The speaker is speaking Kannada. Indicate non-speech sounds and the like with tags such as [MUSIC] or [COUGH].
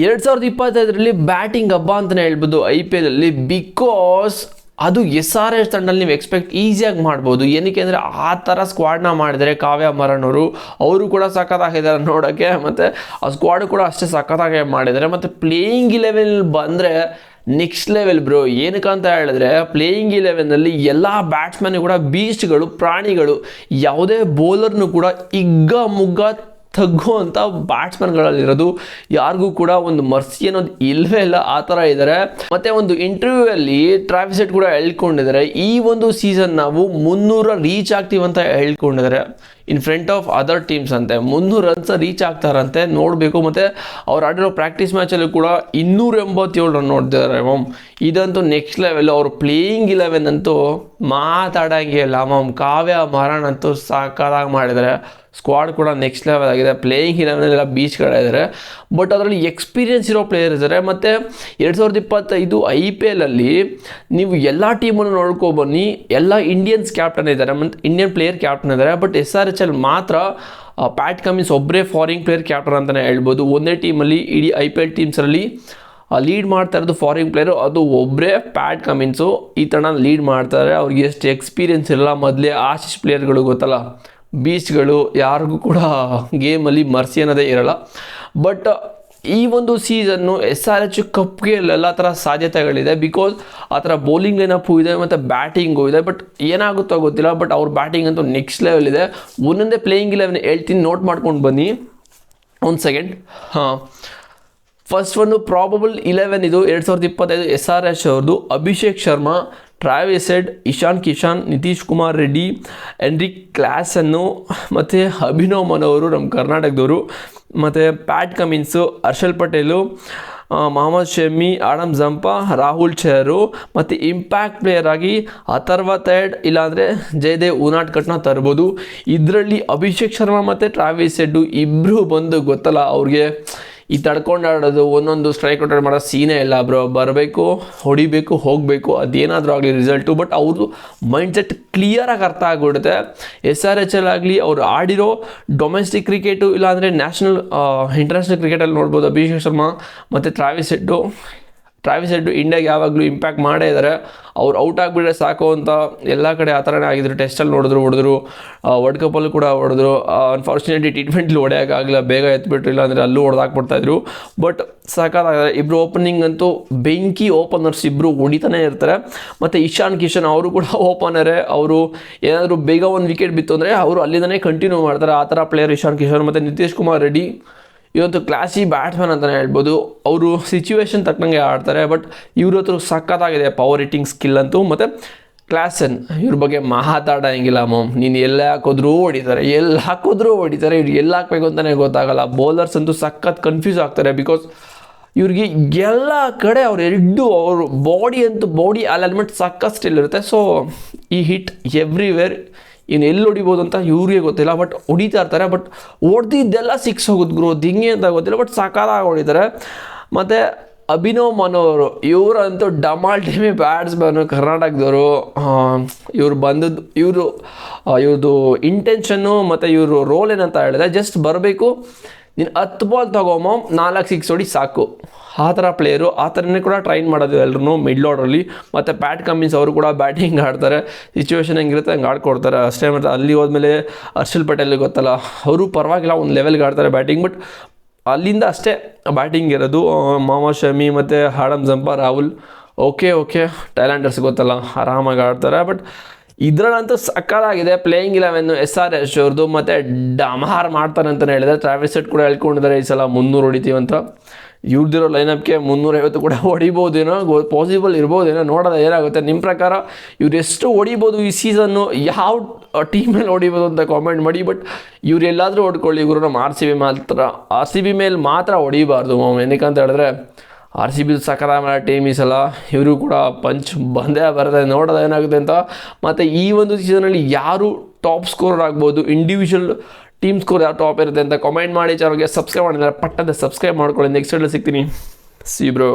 ಎರಡು ಸಾವಿರದ ಇಪ್ಪತ್ತೈದರಲ್ಲಿ ಬ್ಯಾಟಿಂಗ್ ಹಬ್ಬ ಅಂತಲೇ ಹೇಳ್ಬೋದು ಐ ಪಿ ಎಲಲ್ಲಿ ಬಿಕಾಸ್ ಅದು ಎಸ್ ಆರ್ ಎಸ್ ತಂಡಲ್ಲಿ ನೀವು ಎಕ್ಸ್ಪೆಕ್ಟ್ ಈಸಿಯಾಗಿ ಮಾಡ್ಬೋದು. ಏನಕ್ಕೆ ಅಂದರೆ ಆ ಥರ ಸ್ಕ್ವಾಡ್ನ ಮಾಡಿದರೆ ಕಾವ್ಯ ಮರಣ್ ಅವರು ಕೂಡ ಸಖತ್ತಾಗಿದ್ದಾರೆ ನೋಡೋಕ್ಕೆ ಮತ್ತು ಆ ಸ್ಕ್ವಾಡ್ ಕೂಡ ಅಷ್ಟೇ ಸಖತ್ತಾಗಿ ಮಾಡಿದ್ದಾರೆ. ಮತ್ತು ಪ್ಲೇಯಿಂಗ್ ಇಲೆವೆನ್ ಬಂದರೆ ನೆಕ್ಸ್ಟ್ ಲೆವೆಲ್ ಬ್ರೋ ಅಂತ ಹೇಳಿದ್ರೆ ಪ್ಲೇಯಿಂಗ್ ಇಲೆವೆನ್ನಲ್ಲಿ ಎಲ್ಲ ಬ್ಯಾಟ್ಸ್ಮನ್ ಕೂಡ ಬೀಸ್ಟ್ಗಳು ಪ್ರಾಣಿಗಳು, ಯಾವುದೇ ಬೌಲರ್ನು ಕೂಡ ಇಗ್ಗ ಮುಗ್ಗ ತಗ್ಗುವಂಥ ಬ್ಯಾಟ್ಸ್ಮನ್ಗಳಲ್ಲಿರೋದು ಯಾರಿಗೂ ಕೂಡ ಒಂದು ಮರ್ಸಿ ಅನ್ನೋದು ಇಲ್ಲವೇ ಇಲ್ಲ, ಆ ಥರ ಇದ್ದಾರೆ ಮತ್ತು ಒಂದು ಇಂಟರ್ವ್ಯೂ ಅಲ್ಲಿ ಟ್ರಾಫಿಸೆಟ್ ಕೂಡ ಹೇಳ್ಕೊಂಡಿದ್ದಾರೆ ಈ ಒಂದು ಸೀಸನ್ ನಾವು ಮುನ್ನೂರ ರೀಚ್ ಆಗ್ತೀವಿ ಅಂತ ಹೇಳ್ಕೊಂಡಿದ್ದಾರೆ in front of other teams ಅಂತೆ, ಮುನ್ನೂರು ರನ್ಸ್ ರೀಚ್ ಆಗ್ತಾರಂತೆ, ನೋಡಬೇಕು. ಮತ್ತು ಅವ್ರು ಆಡಿರೋ ಪ್ರಾಕ್ಟೀಸ್ ಮ್ಯಾಚಲ್ಲೂ ಕೂಡ ಇನ್ನೂರ ಎಂಬತ್ತೇಳು ರನ್ ನೋಡ್ತಿದ್ದಾರೆ ಇದಂತೂ ನೆಕ್ಸ್ಟ್ ಲೆವೆಲ್ ಅವ್ರು ಪ್ಲೇಯಿಂಗ್ ಇಲೆವೆನ್ ಅಂತೂ ಮಾತಾಡಂಗೆ ಇಲ್ಲ ಮಮ್ ಕಾವ್ಯ ಮಹಾರಾಣ ಅಂತೂ ಸಾಕಾಗಿ ಮಾಡಿದ್ದಾರೆ ಸ್ಕ್ವಾಡ್ ಕೂಡ ನೆಕ್ಸ್ಟ್ ಲೆವೆಲ್ ಆಗಿದೆ. ಪ್ಲೇಯಿಂಗ್ ಇಲೆವೆನೆಲ್ಲ ಬೀಚ್ಗಳಿದ್ದಾರೆ ಬಟ್ ಅದರಲ್ಲಿ ಎಕ್ಸ್ಪೀರಿಯೆನ್ಸ್ ಇರೋ ಪ್ಲೇಯರ್ ಇದ್ದಾರೆ ಮತ್ತು ಎರಡು ಸಾವಿರದ ಇಪ್ಪತ್ತೈದು ಐ ಪಿ ಎಲಲ್ಲಿ ನೀವು ಎಲ್ಲ ಟೀಮನ್ನು ನೋಡ್ಕೊಬನ್ನಿ ಎಲ್ಲ ಇಂಡಿಯನ್ಸ್ ಕ್ಯಾಪ್ಟನ್ ಇದ್ದಾರೆ. ಮತ್ತು ಇಂಡಿಯನ್ ಪ್ಲೇಯರ್ ಕ್ಯಾಪ್ಟನ್ ಇದ್ದಾರೆ. But S R H L ಮಾತ್ರ ಪ್ಯಾಟ್ ಕಮಿನ್ಸ್ ಒಬ್ಬರೇ ಫಾರಿನ್ ಪ್ಲೇಯರ್ ಕ್ಯಾಪ್ಟನ್ ಅಂತಲೇ ಹೇಳ್ಬೋದು. ಒಂದೇ ಟೀಮಲ್ಲಿ ಇಡೀ ಐ ಪಿ ಎಲ್ ಟೀಮ್ಸಲ್ಲಿ ಲೀಡ್ ಮಾಡ್ತಾ ಇರೋದು ಫಾರಿನ್ ಪ್ಲೇಯರು ಅದು ಒಬ್ಬರೇ ಪ್ಯಾಟ್ ಕಮಿನ್ಸು ಈ ಥರ ಲೀಡ್ ಮಾಡ್ತಾರೆ ಅವ್ರಿಗೆ ಎಷ್ಟು ಎಕ್ಸ್ಪೀರಿಯನ್ಸ್ ಇರಲ್ಲ ಮೊದಲೇ ಆಶಿಷ್ ಪ್ಲೇಯರ್ಗಳು ಗೊತ್ತಲ್ಲ ಬೀಚ್ಗಳು ಯಾರಿಗೂ ಕೂಡ ಗೇಮಲ್ಲಿ ಮರ್ಸಿ ಅನ್ನೋದೇ ಇರಲ್ಲ. ಬಟ್ ಈ ಒಂದು ಸೀಸನ್ನು ಎಸ್ ಆರ್ ಎಚ್ ಕಪ್ಗೆ ಎಲ್ಲ ಥರ ಸಾಧ್ಯತೆಗಳಿದೆ. ಬಿಕಾಸ್ ಆ ಥರ ಬೌಲಿಂಗ್ ಏನಪ್ಪು ಇದೆ ಮತ್ತು ಬ್ಯಾಟಿಂಗು ಇದೆ. ಬಟ್ ಏನಾಗುತ್ತೋ ಗೊತ್ತಿಲ್ಲ. ಬಟ್ ಅವ್ರ ಬ್ಯಾಟಿಂಗ್ ಅಂತೂ ನೆಕ್ಸ್ಟ್ ಲೆವೆಲ್ ಇದೆ. ಒಂದೊಂದೇ ಪ್ಲೇಯಿಂಗ್ ಇಲೆವೆನ್ ಹೇಳ್ತೀನಿ. ನೋಟ್ ಮಾಡ್ಕೊಂಡು ಬನ್ನಿ. ಒಂದು ಸೆಕೆಂಡ್ ಹಾಂ. ಫಸ್ಟ್ ಒಂದು ಪ್ರಾಬಬಲ್ ಇಲೆವೆನ್ ಇದು ಎರಡು ಸಾವಿರದ ಇಪ್ಪತ್ತೈದು ಎಸ್ ಆರ್ ಎಸ್ ಅವ್ರದ್ದು. Abhishek Sharma Travis Head Ishan Kishan Nitish Kumar Reddy Heinrich ಕ್ಲಾಸನ್ನು ಮತ್ತು ಅಭಿನವ್ ಮನೋವರು ನಮ್ಮ ಕರ್ನಾಟಕದವರು. ಮತ್ತು Pat Cummins Harshal Patel Mohammed Shami Adam Zampa Rahul chair ಮತ್ತು ಇಂಪ್ಯಾಕ್ಟ್ ಪ್ಲೇಯರ್ ಆಗಿ ಅಥರ್ವ ತೈಡ್ ಇಲ್ಲಾಂದರೆ ಜಯದೇವ್ ಉನಾಟ್ಕಟ್ನ ತರ್ಬೋದು. ಇದರಲ್ಲಿ ಅಭಿಷೇಕ್ ಶರ್ಮಾ ಮತ್ತು ಟ್ರಾವಿಸ್ ಹೆಡ್ಡು ಇಬ್ಬರು ಬಂದು ಗೊತ್ತಲ್ಲ ಅವ್ರಿಗೆ ಈ ತಡ್ಕೊಂಡು ಆಡೋದು, ಒಂದೊಂದು ಸ್ಟ್ರೈಕ್ ಔಟ್ ಮಾಡೋ ಸೀನೇ ಇಲ್ಲ ಬ್ರೋ ಬರಬೇಕು, ಹೊಡಿಬೇಕು, ಹೋಗಬೇಕು, ಅದೇನಾದರೂ ಆಗಲಿ ರಿಸಲ್ಟು ಬಟ್ ಅವ್ರದ್ದು ಮೈಂಡ್ ಸೆಟ್ ಕ್ಲಿಯರಾಗಿ ಅರ್ಥ ಆಗಿಬಿಡುತ್ತೆ. ಎಸ್ ಆರ್ ಎಚ್ ಎಲ್ ಆಗಲಿ ಅವ್ರು ಆಡಿರೋ ಡೊಮೆಸ್ಟಿಕ್ ಕ್ರಿಕೆಟು ಇಲ್ಲಾಂದರೆ ನ್ಯಾಷನಲ್ ಇಂಟರ್ನ್ಯಾಷನಲ್ ಕ್ರಿಕೆಟಲ್ಲಿ ನೋಡ್ಬೋದು. ಅಭಿಷೇಕ್ ಶರ್ಮಾ ಮತ್ತು ಟ್ರಾವಿಸ್ ಹೆಡ್ಡು ಟ್ರಾವಿಸ್ ಹೆಡ್ ಇಂಡಿಯಾಗೆ ಯಾವಾಗಲೂ ಇಂಪ್ಯಾಕ್ಟ್ ಮಾಡೇ ಇದ್ದಾರೆ ಅವ್ರು ಔಟ್ ಆಗಿಬಿಟ್ರೆ ಸಾಕು ಅಂತ ಎಲ್ಲ ಕಡೆ ಆ ಥರನೇ ಆಗಿದ್ರು. ಟೆಸ್ಟಲ್ಲಿ ನೋಡಿದ್ರು, ಹೊಡೆದ್ರು. ವರ್ಲ್ಡ್ ಕಪ್ಪಲ್ಲಿ ಕೂಡ ಹೊಡೆದ್ರು. ಅನ್ಫಾರ್ಚುನೇಟ್ಲಿ ಟಿ ಟ್ವೆಂಟಿಲಿ ಹೊಡೆಯೋಕ್ಕಾಗಲಿಲ್ಲ ಬೇಗ ಎತ್ಬಿಟ್ರು, ಇಲ್ಲ ಅಂದರೆ ಅಲ್ಲೂ ಹೊಡೆದಾಕ್ಬಿಡ್ತಾಯಿದ್ರು ಬಟ್ ಸಾಕಾಗಿದೆ ಇಬ್ಬರು ಓಪನಿಂಗ್ ಅಂತೂ ಬೆಂಕಿ ಓಪನರ್ಸ್ ಇಬ್ಬರು ಹೊಡಿತಾನೆ ಇರ್ತಾರೆ. ಮತ್ತು ಇಶಾನ್ ಕಿಶನ್ ಅವರು ಕೂಡ [LAUGHS] ಓಪನರೇ ಅವರು ಏನಾದರೂ ಬೇಗ ಒಂದು ವಿಕೆಟ್ ಬಿತ್ತು ಅಂದರೆ ಅವರು ಅಲ್ಲಿಂದನೇ ಕಂಟಿನ್ಯೂ ಮಾಡ್ತಾರೆ. ಆ ಥರ ಪ್ಲೇಯರ್ ಇಶಾನ್ ಕಿಶನ್ ಮತ್ತು ನಿತೀಶ್ ಕುಮಾರ್ ರೆಡ್ಡಿ ಇವತ್ತು ಕ್ಲಾಸಿ ಬ್ಯಾಟ್ಸ್ಮನ್ ಅಂತಲೇ ಹೇಳ್ಬೋದು. ಅವರು ಸಿಚುವೇಶನ್ ತಕ್ಕಂಗೆ ಆಡ್ತಾರೆ ಬಟ್ ಇವ್ರ ಹತ್ರ ಸಖತ್ತಾಗಿದೆ ಪವರ್ ಹಿಟ್ಟಿಂಗ್ ಸ್ಕಿಲ್ ಅಂತೂ. ಮತ್ತು ಕ್ಲಾಸನ್ ಇವ್ರ ಬಗ್ಗೆ ಮಾತಾಡೋಂಗಿಲ್ಲ ಮಾಮ್. ನೀನು ಎಲ್ಲ ಹಾಕಿದ್ರೂ ಹೊಡಿತಾರೆ, ಎಲ್ಲಿ ಹಾಕಿದ್ರೂ ಹೊಡಿತಾರೆ ಇವ್ರು ಎಲ್ಲಿ ಹಾಕಬೇಕು ಅಂತಲೇ ಗೊತ್ತಾಗಲ್ಲ. ಬೌಲರ್ಸ್ ಅಂತೂ ಸಖತ್ ಕನ್ಫ್ಯೂಸ್ ಆಗ್ತಾರೆ ಬಿಕಾಸ್ ಇವ್ರಿಗೆ ಎಲ್ಲ ಕಡೆ ಅವ್ರು ಎರಡು ಅವ್ರ ಬಾಡಿ ಅಂತೂ ಬಾಡಿ ಅಲೈನ್ಮೆಂಟ್ ಸಖತ್ ಸ್ಟಿಲ್ ಇರುತ್ತೆ. ಸೊ ಈ ಹಿಟ್ ಎವ್ರಿವೇರ್ ಇನ್ನು ಎಲ್ಲಿ ಹೊಡಿಬೋದು ಅಂತ ಇವ್ರಿಗೆ ಗೊತ್ತಿಲ್ಲ ಬಟ್ ಹೊಡಿತಾ ಇರ್ತಾರೆ ಬಟ್ ಹೊಡೆದಿದ್ದೆಲ್ಲ ಸಿಕ್ಸ್ ಹೋಗೋದು ಗುರು ದಿಂಗೆ ಅಂತ ಗೊತ್ತಿಲ್ಲ ಬಟ್ ಸಕಾಲಾಗಿ ಹೊಡಿತಾರೆ. ಮತ್ತು ಅಭಿನವ್ ಮನೋರು ಇವರಂತೂ ಡಮಾಲ್ ಟೀಮಿ ಬ್ಯಾಟ್ಸ್ಮನ್ನು ಕರ್ನಾಟಕದವರು. ಇವರು ಬಂದದ್ದು, ಇವರು ಇವ್ರದ್ದು ಇಂಟೆನ್ಷನ್ನು ಮತ್ತು ಇವರು ರೋಲ್ ಏನಂತ ಹೇಳಿದ್ರೆ ಜಸ್ಟ್ ಬರಬೇಕು. ನೀನು ಹತ್ತು ಬಾಲ್ ತಗೊಂಬೋ ನಾಲ್ಕು ಸಿಕ್ಸ್ ಹೊಡಿ, ಸಾಕು. ಆ ಥರ ಪ್ಲೇಯರು ಆ ಥರನೇ ಕೂಡ ಟ್ರೈನ್ ಮಾಡೋದು ಎಲ್ಲರೂ ಮಿಡ್ಲ್ ಆರ್ಡ್ರಲ್ಲಿ ಮತ್ತು ಪ್ಯಾಟ್ ಕಮ್ಮಿನ್ಸ್ ಅವರು ಕೂಡ ಬ್ಯಾಟಿಂಗ್ [LAUGHS] ಆಡ್ತಾರೆ. ಸಿಚುವೇಶನ್ ಹೆಂಗಿರುತ್ತೆ, ಹಂಗೆ ಆಡ್ಕೊಡ್ತಾರೆ. ಅಷ್ಟೇ ಮತ್ತು ಅಲ್ಲಿ ಹೋದ್ಮೇಲೆ ಹರ್ಷಲ್ ಪಟೇಲ್ ಗೊತ್ತಲ್ಲ, ಅವರು ಪರವಾಗಿಲ್ಲ, ಒಂದು ಲೆವೆಲ್ಗೆ ಆಡ್ತಾರೆ ಬ್ಯಾಟಿಂಗ್ ಬಟ್ ಅಲ್ಲಿಂದ ಅಷ್ಟೇ ಬ್ಯಾಟಿಂಗ್ ಇರೋದು. ಮೊಹಮ್ಮದ್ ಶಮಿ ಮತ್ತು Adam Zampa Rahul. Okay okay ಟ್ಯಾಲೆಂಟರ್ಸ್ ಗೊತ್ತಲ್ಲ, ಆರಾಮಾಗಿ ಆಡ್ತಾರೆ ಬಟ್ ಇದರಲ್ಲಂತೂ ಸಕ್ಕತ್ತಾಗಿದೆ. Playing eleven S R S ಅವ್ರದ್ದು ಮತ್ತು ಡಮಾರ್ ಮಾಡ್ತಾರೆ ಅಂತಲೇ ಹೇಳಿದ್ರೆ ಟ್ರಾವೆಲ್ ಸೆಟ್ ಕೂಡ ಹೇಳ್ಕೊಂಡಿದ್ದಾರೆ ಈ ಸಲ ಮುನ್ನೂರು ಹೊಡಿತೀವಿ ಅಂತ ಇವ್ರದಿರೋ ಲೈನಪ್ಗೆ ಮುನ್ನೂರೈವತ್ತು ಕೂಡ [LAUGHS] ಹೊಡಿಬೋದೇನೋ ಪಾಸಿಬಲ್ ಇರ್ಬೋದೇನೋ, ನೋಡೋದು ಏನಾಗುತ್ತೆ? ನಿಮ್ಮ ಪ್ರಕಾರ ಇವ್ರು ಎಷ್ಟು ಹೊಡಿಬೋದು ಈ ಸೀಸನ್ನು ಯಾವ ಟೀಮಲ್ಲಿ ಹೊಡಿಬೋದು ಅಂತ ಕಾಮೆಂಟ್ ಮಾಡಿ ಬಟ್ ಇವ್ರು ಎಲ್ಲಾದರೂ ಹೊಡ್ಕೊಳ್ಳಿ ಇವರು ನಮ್ಮ ಆರ್ ಸಿ ಬಿ ಮಾತ್ರ ಆರ್ ಸಿ ಬಿ ಮೇಲೆ ಮಾತ್ರ ಹೊಡಿಬಾರ್ದು ಏನಕ್ಕೆ ಹೇಳಿದ್ರೆ ಆರ್ ಸಿ ಬಿ ಸಕಲ ಮಾಡೋ ಟೀಮ್ ಈ ಸಲ ಇವರು ಕೂಡ ಪಂಚ್ ಬಂದೇ ಬರುತ್ತೆ. ನೋಡೋದು ಏನಾಗುತ್ತೆ ಅಂತ, ಮತ್ತು ಈ ಒಂದು ಸೀಸನಲ್ಲಿ ಯಾರು ಟಾಪ್ ಸ್ಕೋರರ್ ಆಗ್ಬೋದು ಇಂಡಿವಿಜುವಲ್ ಟೀಮ್ ಸ್ಕೋರ್ ಯಾವ ಟಾಪ್ ಇರುತ್ತೆ ಅಂತ ಕಾಮೆಂಟ್ ಮಾಡಿ ಚಾನಲ್ಗೆ ಸಬ್ಸ್ಕ್ರೈಬ್ ಮಾಡಿದ್ರೆ ಪಟ್ಟದ ಸಬ್ಸ್ಕ್ರೈಬ್ ಮಾಡ್ಕೊಳ್ಳಿ. ನೆಕ್ಸ್ಟ್ ಸಿಗ್ತೀನಿ. C bro